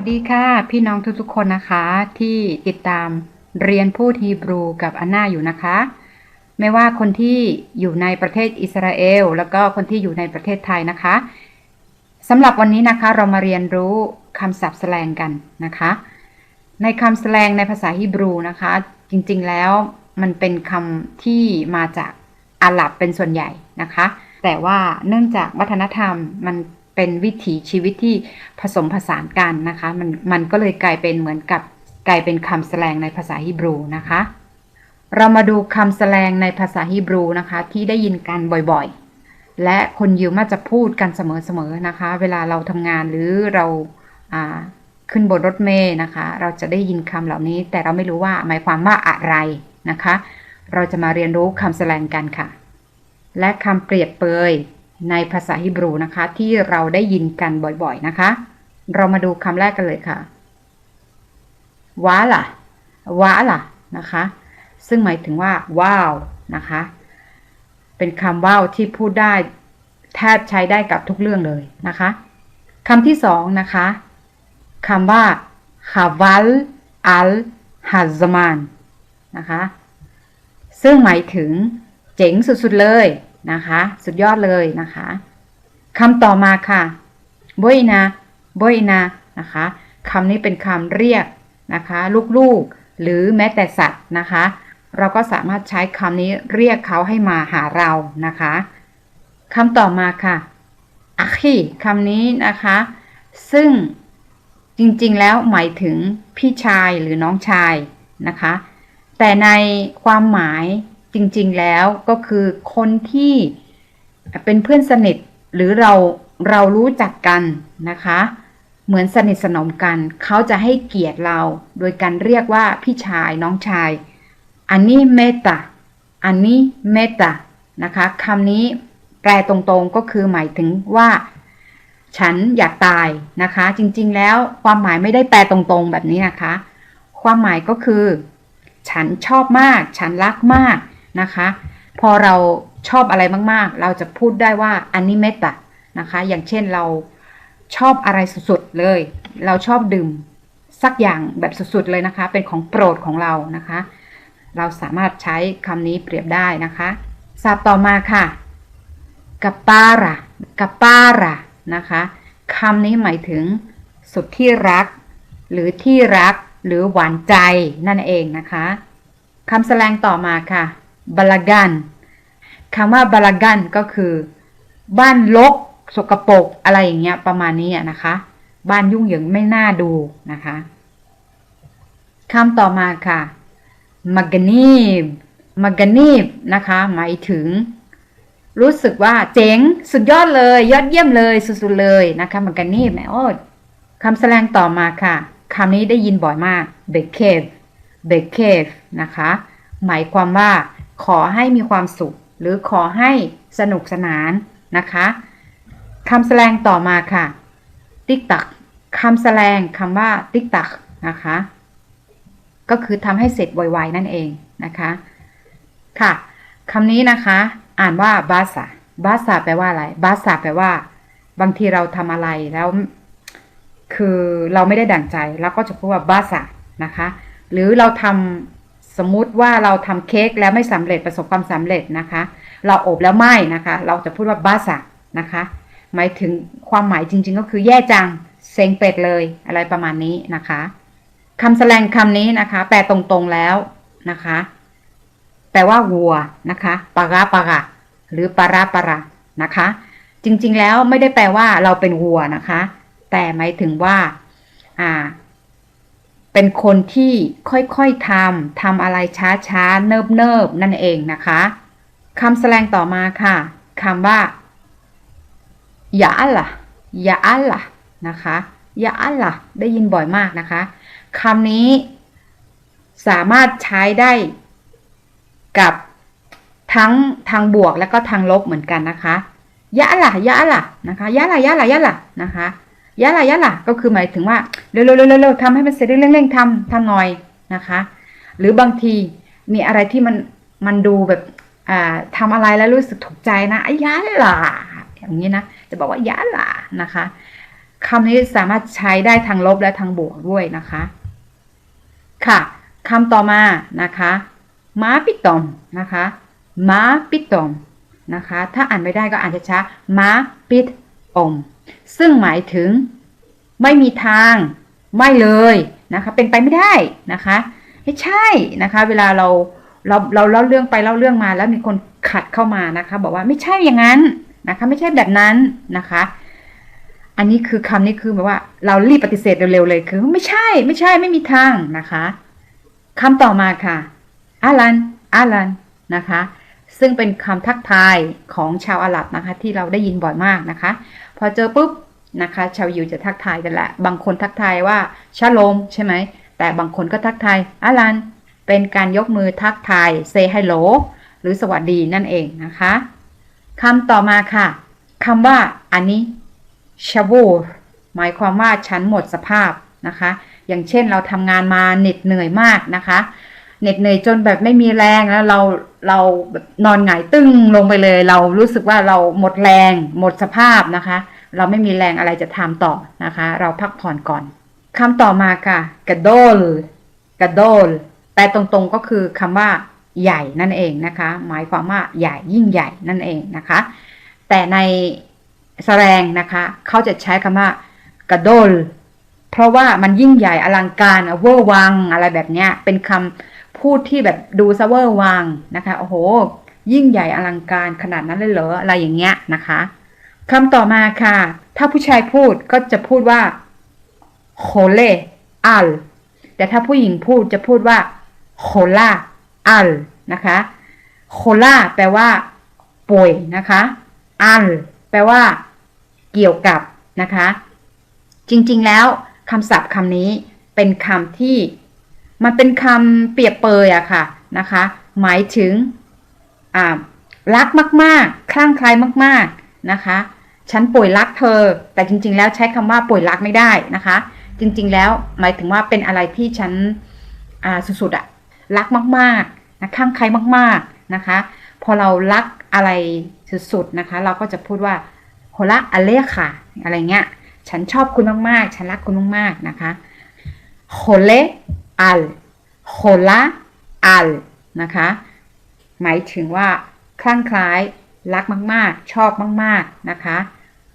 วัสดีค่ะ พี่น้องทุกๆคนนะคะที่ติดตามเรียนพูดฮีบรูกับอันนาอยู่นะคะ ไม่ว่าคนที่อยู่ในประเทศอิสราเอล แล้วก็คนที่อยู่ในประเทศไทยนะคะสำหรับวันนี้นะคะเรามาเรียนรู้คำศัพท์แสลงกันนะคะ ในคำแสลงในภาษาฮีบรูนะคะ จริงๆแล้วมันเป็นคำที่มาจากอาหรับเป็นส่วนใหญ่นะคะ แต่ว่าเนื่องจากวัฒนธรรมมัน เป็นวิถีชีวิตที่ผสมผสานกันนะคะ มันมันก็เลยกลายเป็นเหมือนกับกลายเป็นคำแสลงในภาษาฮีบรูนะคะ เรามาดูคำแสลงในภาษาฮีบรูนะคะที่ได้ยินกันบ่อยๆ และคนยิวมักจะพูดกันเสมอๆนะคะ เวลาเราทำงานหรือเราขึ้นบนรถเมล์นะคะ เราจะได้ยินคำเหล่านี้ แต่เราไม่รู้ว่าหมายความว่าอะไรนะคะ เราจะมาเรียนรู้คำแสลงกันค่ะ และคำเปรียบเปย ในภาษาฮีบรูนะคะ ที่เราได้ยินกันบ่อยๆนะคะ เรามาดูคำแรกกันเลยค่ะวาล่ะวาล่ะนะคะ ซึ่งหมายถึงว่า ว้าวนะคะ เป็นคำว้าวที่พูดได้แทบใช้ได้กับทุกเรื่องเลยนะคะคำที่สองนะคะคำว่าฮาวัลอัลฮัซมานนะคะ ซึ่งหมายถึงเจ๋งสุดๆเลย นะคะ สุดยอดเลยนะคะคำต่อมาค่ะบอยนาบอยนานะคะคำนี้เป็นคำเรียกนะคะลูกๆหรือแม้แต่สัตว์นะคะ เราก็สามารถใช้คำนี้เรียกเขาให้มาหาเรานะคะคำต่อมาค่ะอาคีคำนี้นะคะ ซึ่งจริงๆแล้วหมายถึงพี่ชายหรือน้องชายนะคะ แต่ในความหมาย ริง ๆ แล้วก็คือคนที่เป็นเพื่อนสนิทหรือเราเรารู้จักกันนะคะ เหมือนสนิทสนมกัน เขาจะให้เกียรติเราโดยการเรียกว่าพี่ชายน้องชาย อันนี้เมตตาอันนี้เมตตานะคะคำนี้แปลตรงๆก็คือหมายถึงว่า ฉันอยากตายนะคะ จริงๆแล้วความหมายไม่ได้แปลตรงๆแบบนี้นะคะ ความหมายก็คือ ฉันชอบมาก ฉันรักมาก นะคะ พอเราชอบอะไรมากๆ เราจะพูดได้ว่าอันนี้เมตตานะคะ อย่างเช่นเราชอบอะไรสุดๆเลย เราชอบดื่มสักอย่างแบบสุดๆเลยนะคะ เป็นของโปรดของเรานะคะ เราสามารถใช้คำนี้เปรียบได้นะคะศัพท์ต่อมาค่ะกาปาระกาปาระนะคะคำนี้หมายถึงสุดที่รัก หรือที่รักหรือหวานใจนั่นเองนะคะคำแสดงต่อมาค่ะ บาลากันคำว่าบาลากันก็คือ บ้านลกสกปรกอะไรอย่างเงี้ยประมาณนี้นะคะ บ้านยุ่งเหยิงไม่น่าดูนะคะคำต่อมาค่ะมักนีบมักนีบนะคะ หมายถึง รู้สึกว่าเจ๋งสุดยอดเลย ยอดเยี่ยมเลยสุดๆเลยนะคะมักนีบแหมโอ้คำแสดงต่อมาค่ะคำนี้ได้ยินบ่อยมากเบคเคฟเบคเคฟนะคะ หมายความว่า ขอให้มีความสุข หรือขอให้สนุกสนานนะคะคำแสดงต่อมาค่ะ ติ๊กตักคำแสดงคำว่าติ๊กตักนะคะ ก็คือทำให้เสร็จไวๆนั่นเองนะคะค่ะคำนี้นะคะ อ่านว่าบาสาบาสาแปลว่าอะไรบาสาแปลว่า บางทีเราทำอะไรแล้ว คือเราไม่ได้ดั่งใจเราก็จะพูดว่าบาสานะคะ หรือเราทำ สมมุติว่าเราทำเค้กแล้วไม่สำเร็จประสบความสำเร็จนะคะ เราอบแล้วไหม่นะคะ เราจะพูดว่าบ้าสานะคะ หมายถึงความหมายจริง ๆ ก็คือแย่จังเซ็งเป็ดเลยอะไรประมาณนี้นะคะคำแสดงคำนี้นะคะ แปลตรงๆแล้วนะคะ แปลว่าวัวนะคะปาราปาราหรือปาราปารานะคะ จริงๆแล้วไม่ได้แปลว่าเราเป็นวัวนะคะ แต่หมายถึงว่า อ่า เป็นคนที่ค่อยๆทำทำอะไรช้าๆ เนิบๆ นั่นเองนะคะคำแสดงต่อมาค่ะคำว่ายาลละยาลละนะคะยาลละได้ยินบ่อยมากนะคะคำนี้สามารถใช้ได้กับทั้งทางบวกและก็ทางลบเหมือนกันนะคะยะล่ะยะล่ะนะคะยะล่ะยะล่ะยะล่ะนะคะ ยะละยะละก็คือหมายถึงว่าเร็วๆเร็วๆทำให้มันเสร็จเร่งๆทำทำหน่อยนะคะ หรือบางทีมีอะไรที่มันมันดูแบบอ่าทำอะไรแล้วรู้สึกถูกใจนะยะละอย่างนี้นะจะบอกว่ายะลานะคะคำนี้สามารถใช้ได้ทางลบและทางบวกด้วยนะคะ ค่ะคำต่อมานะคะมาปิตอมนะคะมาปิตอมนะคะ ถ้าอ่านไม่ได้ก็อ่านช้าๆมาปิด อม ซึ่งหมายถึงไม่มีทาง ไม่เลยนะคะ เป็นไปไม่ได้นะคะ ไม่ใช่นะคะ เวลาเราเราเราเล่าเรื่องไปเล่าเรื่องมาแล้วมีคนขัดเข้ามานะคะ บอกว่าไม่ใช่อย่างนั้นนะคะ ไม่ใช่แบบนั้นนะคะ อันนี้คือคำนี้คือแบบว่า เรารีบปฏิเสธเร็วๆเลยคือไม่ใช่ไม่ใช่ไม่มีทางนะคะคำต่อมาค่ะอาลันอาลันนะคะ ซึ่งเป็นคำทักทายของชาวอาหรับนะคะ ที่เราได้ยินบ่อยมากนะคะ พอเจอปุ๊บนะคะ ชาวยิวจะทักทายกันแหละ บางคนทักทายว่าชาโลมใช่ไหม แต่บางคนก็ทักทายอาลัน เป็นการยกมือทักทาย say hello หรือสวัสดีนั่นเองนะคะคำต่อมาค่ะคำว่าอันนี้ชาบูหมายความว่าฉันหมดสภาพนะคะ อย่างเช่นเราทำงานมาเหน็ดเหนื่อยมากนะคะ เหน็ดเหนื่อยจนแบบไม่มีแรงแล้วเราเราแบบนอนหงายตึ้งลงไปเลย เรารู้สึกว่าเราหมดแรง หมดสภาพนะคะ เราไม่มีแรงอะไรจะทำต่อนะคะ เราพักผ่อนก่อนคำต่อมาค่ะกระโดลกระโดลแปลตรงๆก็คือคำว่าใหญ่นั่นเองนะคะ หมายความว่าใหญ่ยิ่งใหญ่นั่นเองนะคะ แต่ในแสดงนะคะเขาจะใช้คำว่ากระโดลเพราะว่ามันยิ่งใหญ่อลังการเวอร์วังอะไรแบบเนี้ยเป็นคำ พูดที่แบบดูซเวอร์วังนะคะ โอ้โห ยิ่งใหญ่อลังการขนาดนั้นเลยเหรอ อะไรอย่างเงี้ยนะคะคำต่อมาค่ะ ถ้าผู้ชายพูดก็จะพูดว่าโคเลอัลแต่ถ้าผู้หญิงพูดจะพูดว่าโคลาอัลนะคะโคลาแปลว่าป่วยนะคะ อัลแปลว่า เกี่ยวกับนะคะ จริงๆแล้วคำศัพท์คำนี้เป็นคำที่ มันเป็นคำเปรียบเปยอะค่ะนะคะ หมายถึงรักมากๆ คลั่งไคล้มาก ๆนะคะ ฉันป่วยรักเธอ แต่จริง ๆ แล้วใช้คำว่าป่วยรักไม่ได้นะคะ จริง ๆ แล้วหมายถึงว่าเป็นอะไรที่ฉันสุดๆอะรักมากๆนะคลั่งไคล้มาก ๆนะคะ พอเรารักอะไรสุดๆนะคะ เราก็จะพูดว่าโฮละอเลค่ะ อะไรเงี้ย ฉันชอบคุณมากๆ ฉันรักคุณมากๆนะคะโฮเล อัลโฮลาอัลนะคะ หมายถึงว่าคลั่งคล้ายรักมาก ๆ ชอบมาก ๆ นะคะ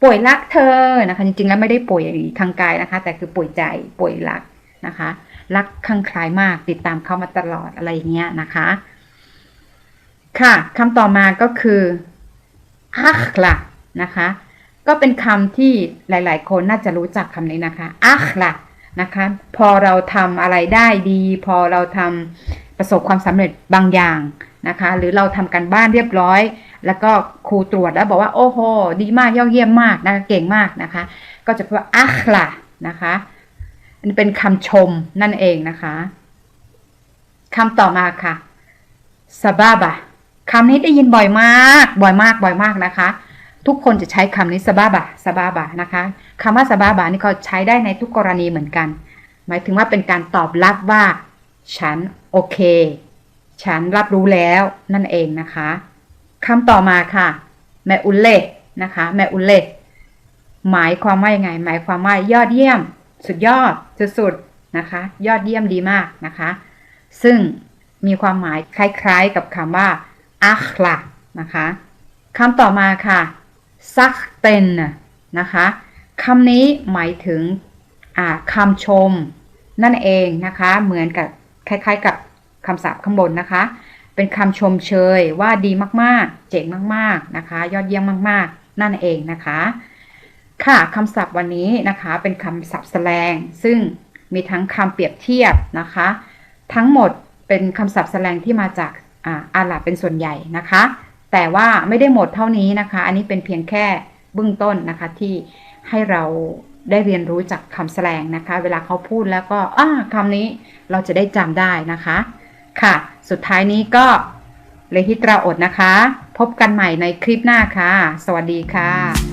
ป่วยรักเธอนะคะ จริง ๆ แล้วไม่ได้ป่วยทางกายนะคะ แต่คือป่วยใจป่วยรักนะคะ รักคลั่งคล้ายมากติดตามเขามาตลอดอะไรอย่างเงี้ยนะคะ ค่ะคำต่อมาก็คืออัคละนะคะ ก็เป็นคำที่หลาย ๆ คนน่าจะรู้จักคำนี้นะคะอัคละ นะคะ พอเราทำอะไรได้ดี พอเราทำประสบความสำเร็จบางอย่างนะคะ หรือเราทำการบ้านเรียบร้อย แล้วก็ครูตรวจแล้วบอกว่าโอ้โห ดีมากยอดเยี่ยมมากนะคะเก่งมากนะคะ ก็จะพูดว่าอัคละนะคะอันเป็นคำชมนั่นเองนะคะคำต่อมาค่ะซาบาบะคำนี้ได้ยินบ่อยมาก บ่อยมาก บ่อยมากนะคะ ทุกคนจะใช้คำนี้ซาบาบะซาบาบะนะคะคำว่าซาบาบะนี่ก็ใช้ได้ในทุกกรณีเหมือนกัน หมายถึงว่าเป็นการตอบรับว่า ฉันโอเค ฉันรับรู้แล้วนั่นเองนะคะคำต่อมาค่ะแมอุลเล่นะคะแมอุลเล่หมายความว่ายังไง หมายความว่ายอดเยี่ยม สุดยอดสุดๆนะคะ ยอดเยี่ยมดีมากนะคะ ซึ่งมีความหมายคล้ายๆกับคำว่าอัคลานะคะคำต่อมาค่ะ ซักเตนนะคะคำนี้หมายถึงคำชมนั่นเองนะคะ เหมือนกับคล้าย ๆ กับคำศัพท์ข้างบนนะคะ เป็นคำชมเชยว่าดีมากๆ เจ๋งมากๆนะคะ ยอดเยี่ยมมากๆ นั่นเองนะคะ ค่ะคำศัพท์วันนี้นะคะเป็นคำศัพท์แสลงซึ่งมีทั้งคำเปรียบเทียบนะคะ ทั้งหมดเป็นคำศัพท์แสลงที่มาจากอาหรับเป็นส่วนใหญ่นะคะ แต่ว่าไม่ได้หมดเท่านี้นะคะ อันนี้เป็นเพียงแค่เบื้องต้นนะคะที่ให้เราได้เรียนรู้จากคำแสดงนะคะ เวลาเขาพูดแล้วก็อ่าคำนี้เราจะได้จำได้นะคะ ค่ะ สุดท้ายนี้ก็เลยฮิตราอดนะคะ พบกันใหม่ในคลิปหน้าค่ะ สวัสดีค่ะ